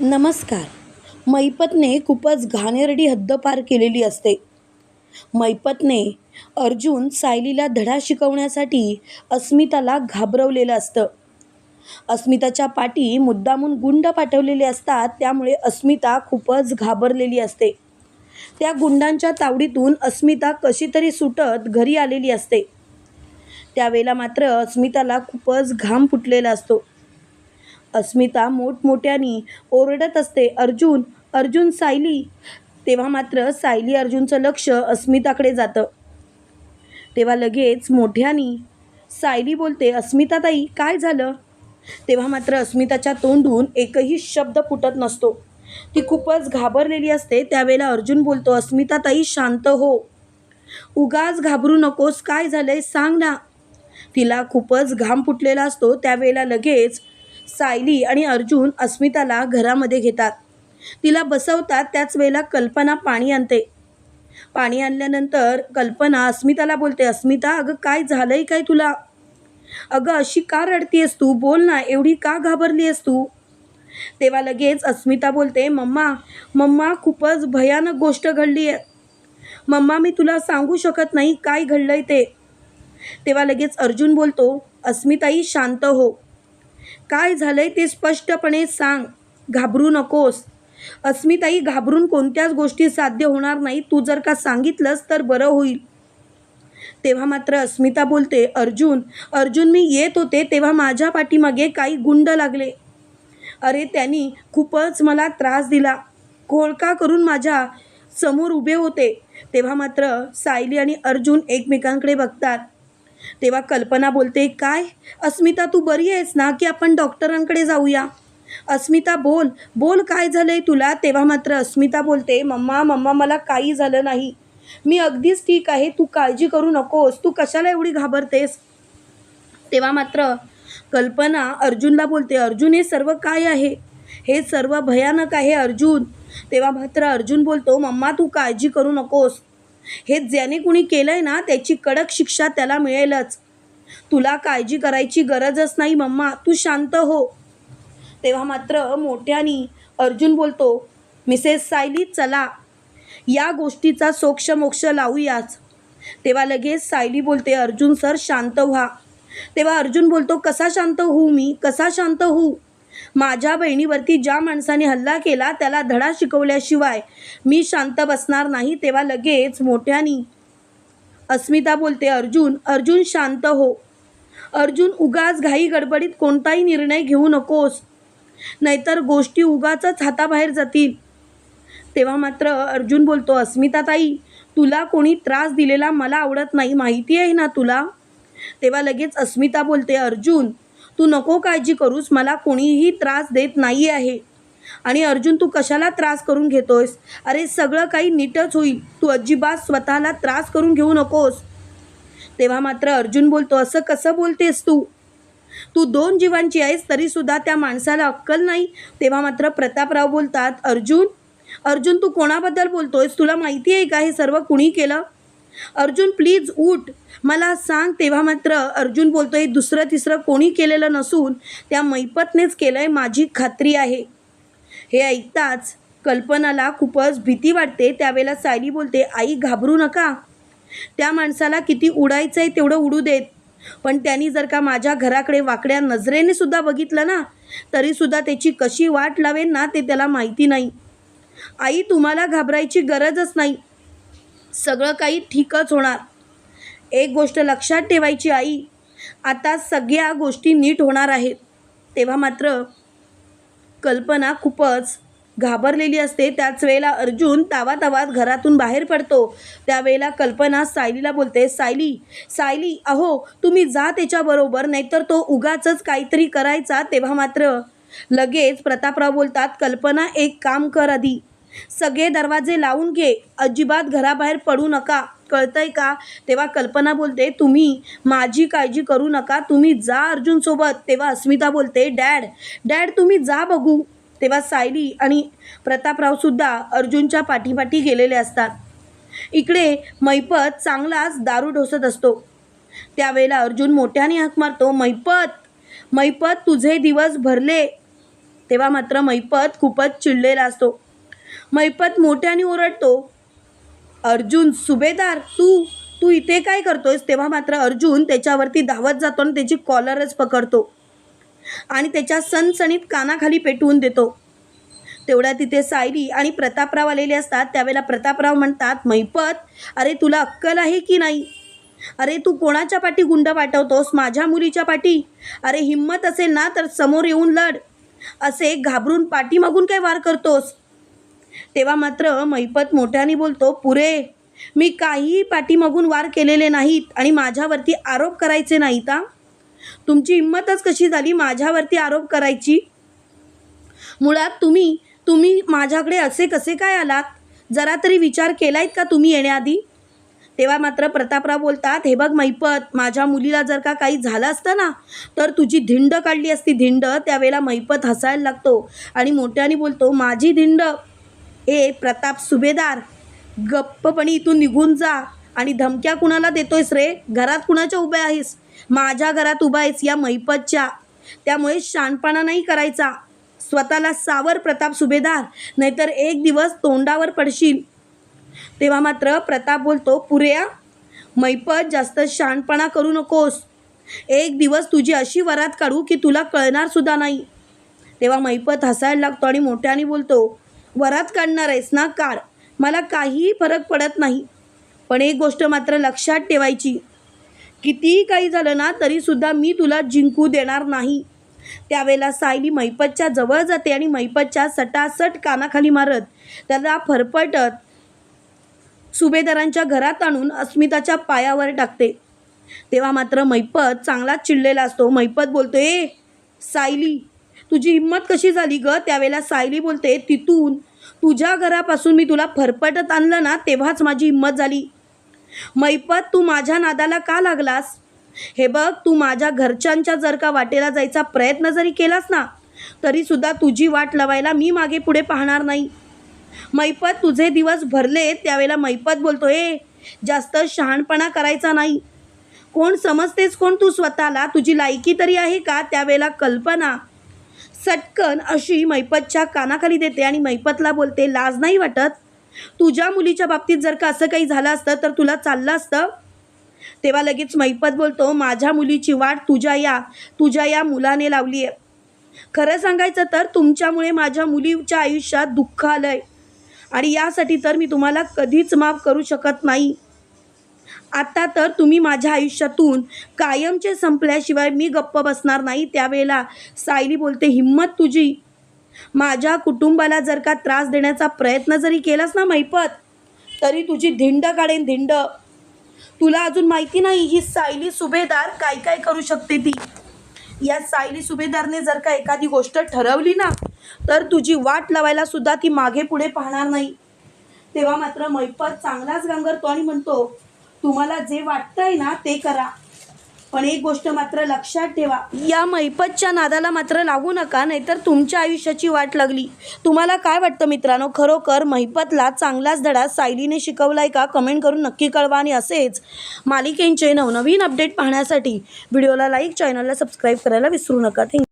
नमस्कार. मैपतने खूपच घाणेरडी हद्दपार केलेली असते. मैपतने अर्जुन सायलीला धडा शिकवण्यासाठी अस्मिताला घाबरवलेलं असतं. अस्मिताच्या पाठी मुद्दामून गुंड पाठवलेले असतात त्यामुळे अस्मिता खूपच घाबरलेली असते. त्या गुंडांच्या तावडीतून अस्मिता कशी तरी सुटत घरी आलेली असते. त्यावेळेला मात्र अस्मिताला खूपच घाम फुटलेला असतो. अस्मिता मोठमोठ्यानी ओरडत असते अर्जुन अर्जुन सायली. तेव्हा मात्र सायली अर्जुनचं लक्ष अस्मिताकडे जातं. तेव्हा लगेच मोठ्यानी सायली बोलते अस्मिताताई काय झालं? तेव्हा मात्र अस्मिताच्या तोंडून एकही शब्द फुटत नसतो. ती खूपच घाबरलेली असते. त्यावेळेला अर्जुन बोलतो अस्मिताताई शांत हो. उगाच घाबरू नकोस. काय झालंय? सांग ना. तिला खूपच घाम फुटलेला असतो. त्यावेळेला लगेच सायली आणि अर्जुन अस्मिताला घरामध्ये घेतात. तिला बसवतात त्याच वेळेला कल्पना पाणी आणते. पाणी आणल्यानंतर कल्पना अस्मिताला बोलते अस्मिता अगं काय झालंय काय तुला? अगं अशी का रडतीयस तू? बोल ना एवढी का घाबरली आहेस तू? तेव्हा लगेच अस्मिता बोलते मम्मा मम्मा खूपच भयानक गोष्ट घडली आहे मम्मा मी तुला सांगू शकत नाही काय घडलंय ते. तेव्हा लगेच अर्जुन बोलतो अस्मिताई शांत हो. काय झालं आहे ते स्पष्टपणे सांग. घाबरू नकोस. अस्मिताई घाबरून कोणत्याच गोष्टी साध्य होणार नाही. तू जर का सांगितलंस तर बरं होईल. तेव्हा मात्र अस्मिता बोलते अर्जुन अर्जुन मी येत होते तेव्हा माझ्या पाठीमागे काही गुंड लागले. अरे त्यांनी खूपच मला त्रास दिला. घोळका करून माझ्यासमोर उभे होते. तेव्हा मात्र सायली आणि अर्जुन एकमेकांकडे बघतात. तेव्हा कल्पना बोलते काय? अस्मिता तू बरी आहेस ना की आपण डॉक्टरांकडे जाऊया? अस्मिता बोल बोल काय झालं आहे तुला? तेव्हा मात्र अस्मिता बोलते मम्मा मम्मा मला काही झालं नाही. मी अगदीच ठीक आहे तू काळजी करू नकोस. तू कशाला एवढी घाबरतेस? तेव्हा मात्र कल्पना अर्जुनला बोलते अर्जुन हे सर्व काय आहे? हे सर्व भयानक आहे अर्जुन. तेव्हा मात्र अर्जुन बोलतो मम्मा तू काळजी करू नकोस. हे ज्याने कुणी केलंय ना त्याची कडक शिक्षा त्याला मिळेलच. तुला काळजी करायची गरजच नाही मम्मा. तू शांत हो. तेव्हा मात्र मोठ्यानी अर्जुन बोलतो मिसेस सायली चला. या गोष्टीचा सोक्ष मोक्ष लावूयाच. तेव्हा लगेच सायली बोलते अर्जुन सर शांत व्हा. तेव्हा अर्जुन बोलतो कसा शांत होऊ मी? कसा शांत होऊ? माझ्या बहिणीवरती ज्या माणसाने हल्ला केला त्याला धडा शिकवल्याशिवाय मी शांत बसणार नाही तेव्हा लगेच मोठ्यानी अस्मिता बोलते अर्जुन अर्जुन शांत हो. अर्जुन उगाच घाई गडबडीत कोणताही निर्णय घेऊ नकोस. नाहीतर गोष्टी उगाचच हाताबाहेर जातील. तेव्हा मात्र अर्जुन बोलतो अस्मिता ताई तुला कोणी त्रास दिलेला मला आवडत नाही. माहिती आहे ना तुला? तेव्हा लगेच अस्मिता बोलते अर्जुन तू नको काळजी करूस मला कोणीही त्रास देत नाही आहे. आणि अर्जुन तू कशाला त्रास करून घेतोयस? अरे सगळं काही नीटच होईल. तू अजिबात स्वतःला त्रास करून घेऊ नकोस. तेव्हा मात्र अर्जुन बोलतो असं कसं बोलतेस तू? तू दोन जीवांची आहेस तरीसुद्धा त्या माणसाला अक्कल नाही. तेव्हा मात्र प्रतापराव बोलतात अर्जुन अर्जुन तू कोणाबद्दल बोलतोयस? तुला माहिती आहे का हे सर्व कुणी केलं? अर्जुन प्लीज उठ. मला सांग तेव्हा मात्र अर्जुन बोलतोय दुसरं तिसरं कोणी केलेलं नसून त्या मैपतनेच केलं आहे माझी खात्री आहे. हे ऐकताच कल्पनाला खूपच भीती वाटते. त्यावेळेला सायली बोलते आई घाबरू नका. त्या माणसाला किती उडायचं आहे तेवढं उडू देत. पण त्यांनी जर का माझ्या घराकडे वाकड्या नजरेने सुद्धा बघितलं ना तरीसुद्धा त्याची कशी वाट लावेल ना ते त्याला माहिती नाही. आई तुम्हाला घाबरायची गरजच नाही. सगळं काही ठीकच होणार. एक गोष्ट लक्षात ठेवायची आई आता सगळ्या गोष्टी नीट होणार आहेत. तेव्हा मात्र कल्पना खूपच घाबरलेली असते. त्याच वेळेला अर्जुन तावातावात घरातून बाहेर पडतो. त्यावेळेला कल्पना सायलीला बोलते सायली सायली अहो तुम्ही जा त्याच्याबरोबर नाहीतर तो उगाचच काहीतरी करायचा. तेव्हा मात्र लगेच प्रतापराव बोलतात कल्पना एक काम कर आधी. सगळे दरवाजे लावून घे. अजिबात घराबाहेर पडू नका. कळतंय का? तेव्हा कल्पना बोलते तुम्ही माझी काळजी करू नका. तुम्ही जा अर्जुनसोबत तेव्हा अस्मिता बोलते डॅड डॅड तुम्ही जा बघू. तेव्हा सायली आणि प्रतापरावसुद्धा अर्जुनच्या पाठीपाठी गेलेले असतात. इकडे मैपत चांगलाच दारू ढोसत असतो. त्यावेळेला अर्जुन मोठ्याने हाक मारतो मैपत मैपत तुझे दिवस भरले. तेव्हा मात्र मैपत खूपच चिडलेला असतो. मैपत मोठ्याने ओरडतो अर्जुन सुभेदार तू तू इथे काय करतोयस? तेव्हा मात्र अर्जुन त्याच्यावरती धावत जातो आणि त्याची कॉलरच पकडतो आणि त्याच्या सणसणीत कानाखाली पेटवून देतो. तेवढ्या तिथे सायरी आणि प्रतापराव आलेले असतात. त्यावेळेला प्रतापराव म्हणतात मैपत अरे तुला अक्कल आहे की नाही? अरे तू कोणाच्या पाठी गुंड पाठवतोस माझ्या मुलीच्या पाठी? अरे हिंमत असेल ना तर समोर येऊन लढ. असे घाबरून पाठीमागून काय वार करतोस? तेव्हा मात्र मैपत मोठ्याने बोलतो पुरे मी काहीही पाठीमागून वार केलेले नाहीत आणि माझ्यावरती आरोप करायचे नाहीत हा? तुमची हिंमतच कशी झाली माझ्यावरती आरोप करायची? मुळात तुम्ही तुम्ही माझ्याकडे असे कसे काय आलात? जरा तरी विचार केलायत का तुम्ही येण्याआधी? तेव्हा मात्र प्रतापराव बोलतात हे बघ मैपत माझ्या मुलीला जर का काही झालं असतं ना तर तुझी धिंड काढली असती. धिंड त्यावेळेला मैपत हसायला लागतो आणि मोठ्याने बोलतो माझी धिंड ए प्रताप सुभेदार गप्पपणी इथून निघून जा आणि धमक्या कुणाला देतोयस रे? घरात कुणाच्या उभ्या आहेस? माझ्या घरात उभा आहेस या मैपतच्या त्यामुळे शानपणा नाही करायचा. स्वतःला सावर प्रताप सुभेदार नाहीतर एक दिवस तोंडावर पडशील. तेव्हा मात्र प्रताप बोलतो पुऱ्या मैपत जास्त शहाणपणा करू नकोस. एक दिवस तुझी अशी वरात काढू की तुला कळणार सुद्धा नाही. तेव्हा मैपत हसायला लागतो आणि मोठ्याने बोलतो वरात काढणार आहेस ना? काढ. मला काहीही फरक पडत नाही. पण एक गोष्ट मात्र लक्षात ठेवायची. कितीही काही झालं ना तरीसुद्धा मी तुला जिंकू देणार नाही. त्यावेळेला सायली मैपतच्या जवळ जाते आणि मैपतच्या सटासट कानाखाली मारत त्याला फरफटत सुभेदारांच्या घरात आणून अस्मिताच्या पायावर टाकते. तेव्हा मात्र मैपत चांगलाच चिडलेला असतो. मैपत बोलतो ए सायली तुझी हिंमत कशी झाली ग? त्यावेळेला सायली बोलते तिथून तुझ्या घरापासून मी तुला फरफटत आणलं ना तेव्हाच माझी हिंमत झाली. मैपत तू माझ्या नादाला का लागलास? हे बघ तू माझ्या घरच्यांच्या जर का वाटेला जायचा प्रयत्न जरी केलास ना तरीसुद्धा तुझी वाट लावायला मी मागे पुढे पाहणार नाही. मैपत तुझे दिवस भरले त्यावेळेला मैपत बोलतो ए जास्त शहाणपणा करायचा नाही. कोण समजतेस कोण तू स्वतःला? तुझी लायकी तरी आहे का? त्यावेळेला कल्पना सटकन अशी मैपतच्या कानाखाली देते आणि मैपतला बोलते लाज नाही वाटत? तुझ्या मुलीच्या बाबतीत जर का असं काही झालं असतं तर तुला चाललं असतं? तेव्हा लगेच मैपत बोलतो माझ्या मुलीची वाट तुझ्या या तुझ्या या मुलाने लावली आहे खरं सांगायचं तर तुमच्यामुळे माझ्या मुलीच्या आयुष्यात दुःख आलं आहे आणि यासाठी तर मी तुम्हाला कधीच माफ करू शकत नाही. आता तर तुम्ही माझ्या आयुष्यातून कायमचे संपल्याशिवाय मी गप्प बसणार नाही त्यावेळेला. सायली बोलते हिम्मत तुझी. माझ्या कुटुंबाला जर का त्रास देण्याचा प्रयत्न जरी केलास ना मैपत तरी तुझी धिंड काढेन धिंड. तुला अजून माहिती नाही ही सायली सुभेदार काय काय करू शकते ती. या सायली सुभेदारने जर का एखादी गोष्ट ठरवली ना तर तुझी वाट लावायला सुद्धा ती मागे पुढे पाहणार नाही. तेव्हा मात्र मैपत चांगलाच गांगरतो आणि म्हणतो तुम्हाला जे वाटतंय ना ते करा. पण एक गोष्ट मात्र लक्षात ठेवा या मैपतच्या नादाला मात्र लागू नका नाहीतर तुमच्या आयुष्याची वाट लागली. तुम्हाला काय वाटतं मित्रांनो? खरोखर मैपतला चांगलाच धडा सायलीने शिकवलाय का? कमेंट करून नक्की कळवा आणि असेच मालिकेंचे नवनवीन अपडेट पाहण्यासाठी व्हिडिओला लाईक चॅनलला सबस्क्राईब करायला विसरू नका. थँक्यू